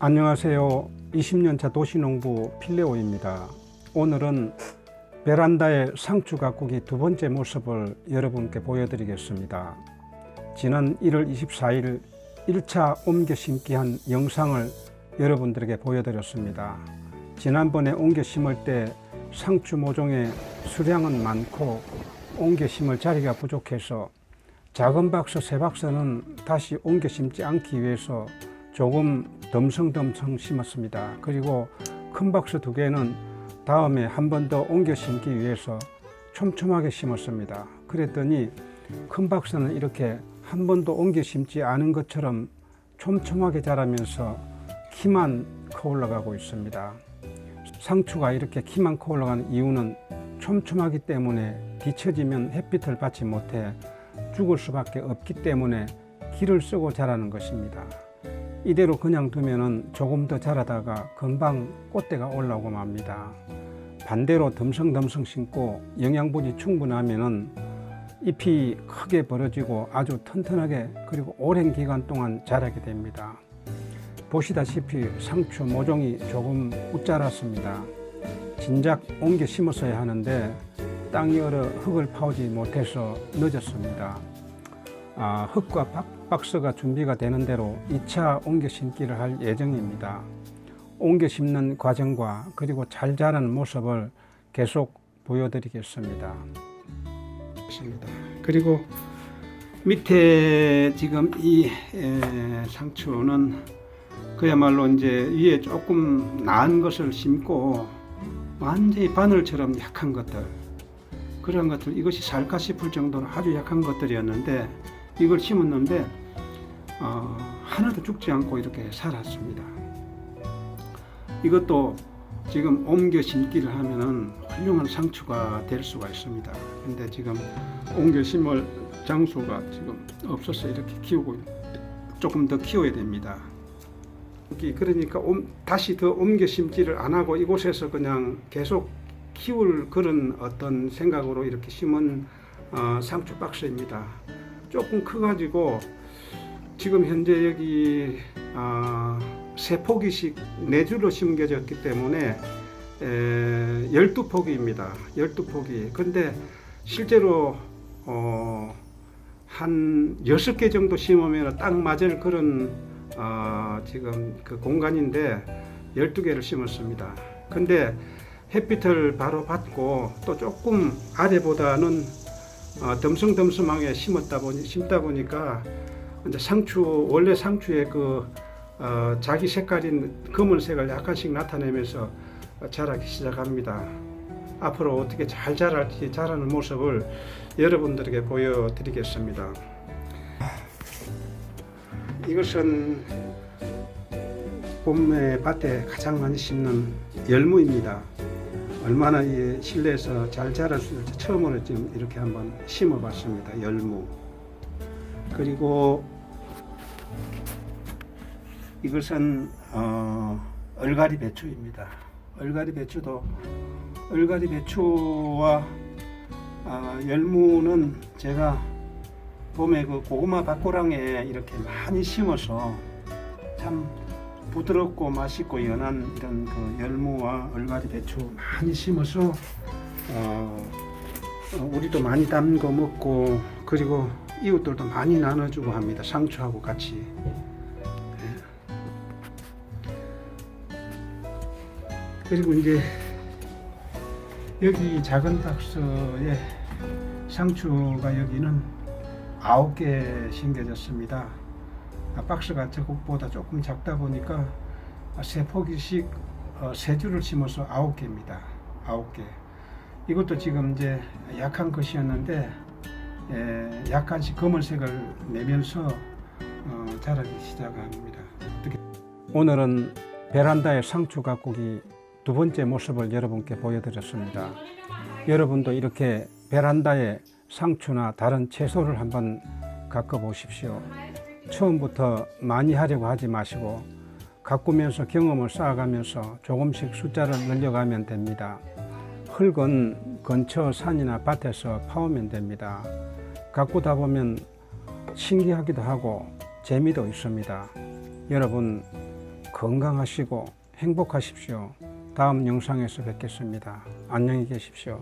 안녕하세요. 20년차 도시농부 필레오입니다. 오늘은 베란다의 상추 가꾸기 두 번째 모습을 여러분께 보여드리겠습니다. 지난 1월 24일 1차 옮겨 심기한 영상을 여러분들에게 보여드렸습니다. 지난번에 옮겨 심을 때 상추 모종의 수량은 많고 옮겨 심을 자리가 부족해서 작은 박스 세 박스는 다시 옮겨 심지 않기 위해서 조금 덤성덤성 심었습니다. 그리고 큰 박스 두 개는 다음에 한 번 더 옮겨 심기 위해서 촘촘하게 심었습니다. 그랬더니 큰 박스는 이렇게 한 번도 옮겨 심지 않은 것처럼 촘촘하게 자라면서 키만 커 올라가고 있습니다. 상추가 이렇게 키만 커 올라가는 이유는 촘촘하기 때문에 뒤처지면 햇빛을 받지 못해 죽을 수밖에 없기 때문에 기를 쓰고 자라는 것입니다. 이대로 그냥 두면은 조금 더 자라다가 금방 꽃대가 올라오고 맙니다. 반대로 덤성덤성 심고 영양분이 충분하면은 잎이 크게 벌어지고 아주 튼튼하게 그리고 오랜 기간 동안 자라게 됩니다. 보시다시피 상추 모종이 조금 웃자랐습니다. 진작 옮겨 심었어야 하는데 땅이 얼어 흙을 파오지 못해서 늦었습니다. 아, 흙과 박, 박스가 준비가 되는 대로 2차 옮겨 심기를 할 예정입니다. 옮겨 심는 과정과 그리고 잘 자라는 모습을 계속 보여드리겠습니다. 그리고 밑에 지금 이 에, 상추는 그야말로 이제 위에 조금 나은 것을 심고 완전히 바늘처럼 약한 것들 그런 것들 이것이 살까 싶을 정도로 아주 약한 것들이었는데 이걸 심었는데 어, 하나도 죽지 않고 이렇게 살았습니다. 이것도 지금 옮겨 심기를 하면은 훌륭한 상추가 될 수가 있습니다. 근데 지금 옮겨 심을 장소가 지금 없어서 이렇게 키우고 조금 더 키워야 됩니다. 그러니까 옴- 다시 더 옮겨 심지를 안 하고 이곳에서 그냥 계속 키울 그런 어떤 생각으로 이렇게 심은 어, 상추 박스입니다. 조금 커가지고 지금 현재 여기 아, 세 포기씩 네 줄로 심겨졌기 때문에 에, 12포기입니다. 12포기. 근데 실제로 어, 한 6개 정도 심으면 딱 맞을 그런 어, 지금 그 공간인데 12개를 심었습니다. 근데 햇빛을 바로 받고 또 조금 아래보다는 어, 덤성덤성하게 심었다 보니 심다 보니까 이제 상추 원래 상추의 그 어, 자기 색깔인 검은색을 약간씩 나타내면서 자라기 시작합니다. 앞으로 어떻게 잘 자랄지 자라는 모습을 여러분들에게 보여드리겠습니다. 이것은 봄에 밭에 가장 많이 심는 열무입니다. 얼마나 이 실내에서 잘 자랄 수 있을지 처음으로 지금 이렇게 한번 심어봤습니다. 열무. 그리고 이것은 어, 얼갈이 배추입니다. 얼갈이 배추도 얼갈이 배추와 아, 열무는 제가 봄에 그 고구마 밭고랑에 이렇게 많이 심어서 참 부드럽고 맛있고 연한 이런 그 열무와 얼갈이 배추 많이 심어서 어, 어, 우리도 많이 담궈 먹고 그리고 이웃들도 많이 나눠주고 합니다. 상추하고 같이. 그리고 이제 여기 작은 박스에 상추가 여기는 아홉 개 심겨졌습니다. 아, 박스가 저것보다 조금 작다 보니까 세 포기씩 어, 세 줄을 심어서 아홉 개입니다. 아홉 개. 이것도 지금 이제 약한 것이었는데 에, 약간씩 검은색을 내면서 어, 자라기 시작합니다. 어떻게- 오늘은 베란다의 상추 가꾸기 두 번째 모습을 여러분께 보여드렸습니다. 여러분도 이렇게 베란다에 상추나 다른 채소를 한번 가꿔 보십시오. 처음부터 많이 하려고 하지 마시고 가꾸면서 경험을 쌓아가면서 조금씩 숫자를 늘려가면 됩니다. 흙은 근처 산이나 밭에서 파오면 됩니다. 가꾸다 보면 신기하기도 하고 재미도 있습니다. 여러분 건강하시고 행복하십시오. 다음 영상에서 뵙겠습니다. 안녕히 계십시오.